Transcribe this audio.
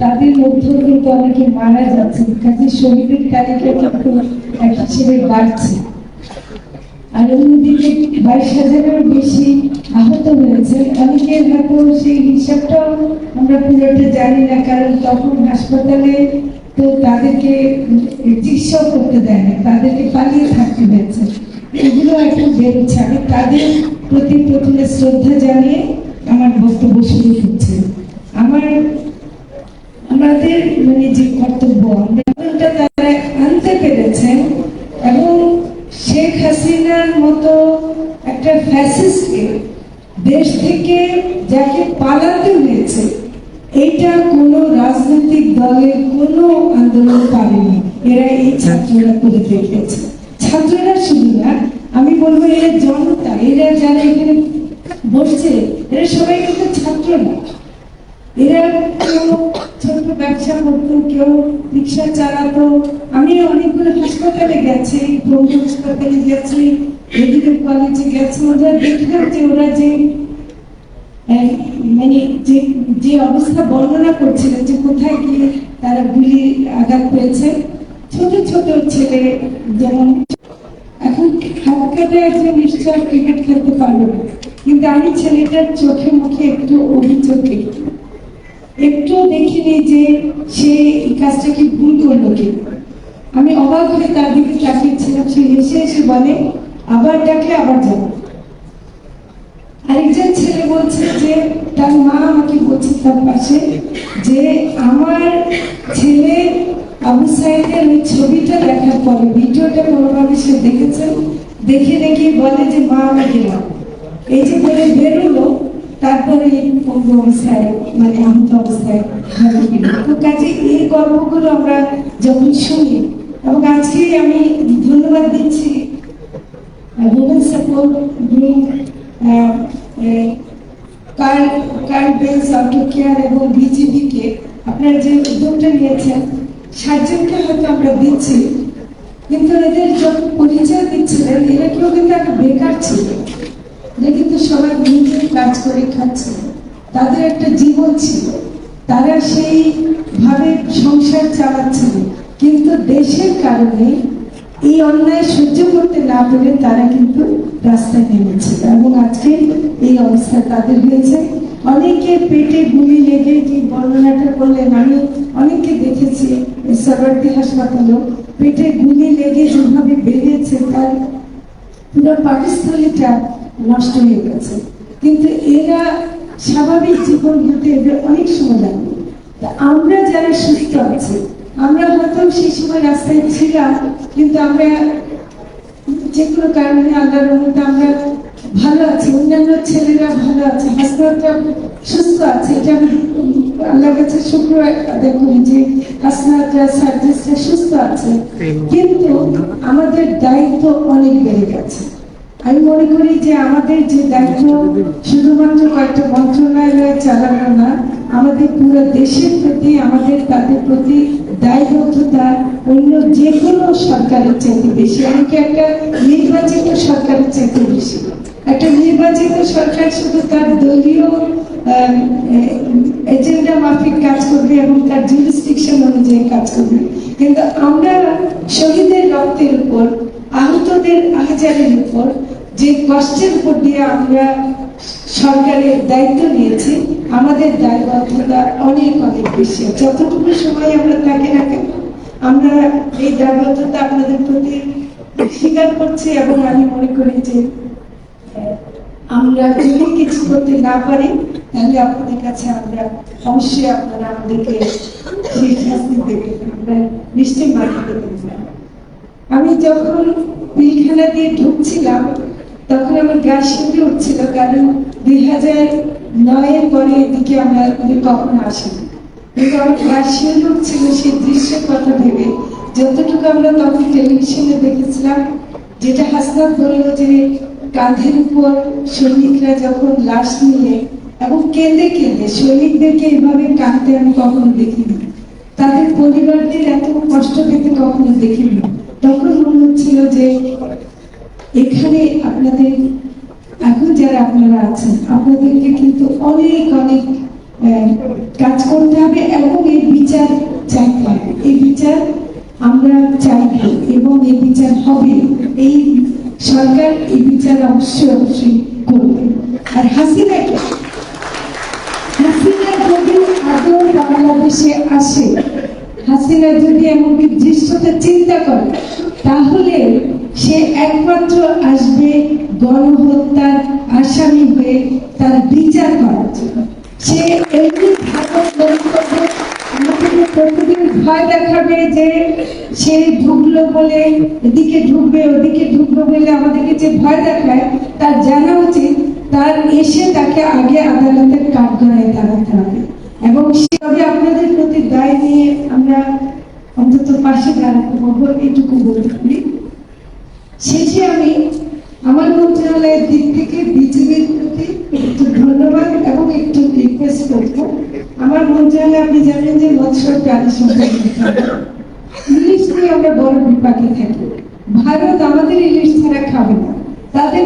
তাদের মধ্যেও কিন্তু অনেকে মারা কাজে তালিকা কিন্তু এক বাড়ছে। আর অন্যদিকে বাইশ বেশি আহত হয়েছে। অনেকের হয়তো সেই হিসাবটাও আমরা জানি না, কারণ তখন হাসপাতালে তো তাদেরকে চিকিৎসাও করতে দেয় না, তাদেরকে পালিয়ে থাকতে হয়েছে। এগুলো এখন বেরোচ্ছে আমি তাদের প্রতি প্রথমে শ্রদ্ধা জানিয়ে আমার বক্তব্য শুরু করছি। আমার, আমাদের মানে যে কর্তব্য আমরা তারা আনতে পেরেছেন এবং শেখ হাসিনার মতো একটা ফ্যাসিস্টকে দেশ থেকে যাকে পালাতে হয়েছে, এইটা কোনো রাজনৈতিক দলের কোনো আন্দোলন পারেনি। এরা এই ছাত্ররা করে দেখিয়েছে। ছাত্ররা শুধু না, আমি বলব এরা জনতা, এরা যারা এখানে বসছে, এরা সবাই কিন্তু ছাত্র না। এরা কেউ ছোট ব্যবসা করতো, কেউ রিক্সা চালাতো। আমি অনেকগুলো হাসপাতালে গেছি ব্রহ্ম হাসপাতালে গেছি মেডিকেল কলেজে গেছি। ওরা দেখলাম যে ওরা যে মানে যে যে অবস্থা বর্ণনা করছিলেন যে কোথায় গিয়ে তারা গুলি আঘাত পেয়েছে ছোট ছোট ছেলে যেমন, এখন হাত একজন নিশ্চয় ক্রিকেট খেলতে পারবে না। কিন্তু আমি ছেলেটার চোখে মুখে একটু অভিযোগ দেখি। একটু দেখিনি যে সে এই কাজটা কি ভুল করল কি। আমি অবাক হয়ে তার দিকে তাকিয়েছিলাম সে হেসে এসে বলে, আবার ডাকলে আবার যাব। আরেকজন ছেলে বলছে যে, তার মা আমাকে বলছে তার পাশে যে, আমার ছেলে আবু সাইদের ওই ছবিটা দেখার পরে, ভিডিওটা কোনোভাবে সে দেখেছে? দেখে দেখে বলে যে, মা আমাকে এই যে বলে বেরোলো তারপরে এই অবস্থায় মানে আহত অবস্থায় তো কাজে এই গল্পগুলো আমরা যখন শুনি এবং আজকে আমি ধন্যবাদ দিচ্ছি women support group uh, uh, car car base auto care এবং বিজেপি কে। আপনারা যে উদ্যোগটা নিয়েছেন সাতজনকে হয়তো আমরা দিচ্ছি কিন্তু এদের যখন পরিচয় দিচ্ছিলেন এরা কেউ কিন্তু একটা বেকার ছিল। কিন্তু সবাই নিজের কাজ করে খাচ্ছে। তাদের একটা জীবন ছিল। তারা সেই ভাবে সংসার চালাচ্ছিল। কিন্তু দেশের কারণে এই অন্যায় সহ্য করতে না পেরে তারা কিন্তু রাস্তায় নেমেছিল এবং আজকে এই অবস্থা তাদের হয়েছে। অনেকে পেটে গুলি লেগে যে বর্ণনাটা করলেন? আমি অনেককে দেখেছি সরবর্তী হাসপাতালেও পেটে গুলি লেগে যেভাবে বেরিয়েছে, তার পুরো পাকিস্তানিটা নষ্ট হয়ে গেছে। কিন্তু এরা স্বাভাবিক জীবন হতে এদের অনেক সময় লাগবে আমরা যারা সুস্থ আছি আমরা হয়তো সেই সময় রাস্তায় ছিলাম কিন্তু আমরা যে কোনো কারণে আল্লাহর রহমতে আমরা ভালো আছি অন্যান্য ছেলেরা ভালো আছে হাসনাতরা সুস্থ আছে। এটা আমি আল্লাহর কাছে শুক্র আদায় করি যে হাসনাতরা সার্জিসরা সুস্থ আছে। কিন্তু আমাদের দায়িত্ব অনেক বেড়ে গেছে। আমি মনে করি যে আমাদের যে দায়িত্ব শুধুমাত্র কয়েকটা মন্ত্রণালয়ে চালানো না, আমাদের পুরো দেশের প্রতি, আমাদের তাদের প্রতি দায়বদ্ধতা অন্য যে কোনো সরকারের চাইতে বেশি। এমনকি একটা নির্বাচিত সরকারের চাইতে বেশি। একটা নির্বাচিত সরকার শুধু তার দলীয় এজেন্ডা মাফিক কাজ করবে এবং তার জুরিস্টিকশন অনুযায়ী কাজ করবে। কিন্তু আমরা শহীদের রক্তের উপর আহতদের আহাজারের উপর যে কষ্টের উপর দিয়ে আমরা সরকারের দায়িত্ব নিয়েছি, আমাদের দায়বদ্ধতা অনেক অনেক বেশি যতটুকু সময় আমরা থাকি না কেন, আমরা এই দায়বদ্ধতা আপনাদের প্রতি স্বীকার করছি এবং আমি মনে করি যে, আমরা যদি কিছু করতে না পারি, তাহলে আপনাদের কাছে আমরা অবশ্যই আপনারা আমাদেরকে আমরা নিশ্চয়ই মাথা দেবেন। আমি যখন পিলখানা দিয়ে ঢুকছিলাম, তখন আমার গা শিউরে উঠছিল, কারণ দুই হাজার নয়ের পরে এদিকে আমরা আমি কখনো আসিনি। কিন্তু আমার গা শিউরে উঠছিল সেই দৃশ্যের কথা ভেবে, যতটুকু আমরা তখন টেলিভিশনে দেখেছিলাম, যেটা হাসনাত বলল যে কাঁধের উপর সৈনিকরা যখন লাশ নিয়ে এবং কেঁদে কেঁদে, সৈনিকদেরকে এভাবে কাঁদতে আমি কখনো দেখিনি। তাদের পরিবারদের এত কষ্ট পেতে কখনো দেখিনি। তখন মনে হচ্ছিল যে এখানে আপনাদের, এখন যারা আপনারা আছেন, আপনাদেরকে কিন্তু অনেক অনেক কাজ করতে হবে এবং এই বিচার চাইতে হবে। এই বিচার আমরা চাইব এবং এই বিচার হবে। এই সরকার এই বিচার অবশ্যই অবশ্যই করবে। আর হাসিনাকে হাসিনা যদি এমনকি দৃশ্যটা চিন্তা করে, তাহলে সে একমাত্র আসবে গণহত্যার আসামি হয়ে তার বিচার করার জন্য। সে ঢুকলো বলে, এদিকে ঢুকবে, ওদিকে বলে আমাদেরকে যে ভয় দেখায়, তার জানা উচিত, তার এসে তাকে আগে আদালতের কাঠগড়ায় দাঁড়াতে হবে। এবং আমরা বড় বিপাকে থাকি ভারত আমাদের ইলিশ ছাড়া খাবে না। তাদের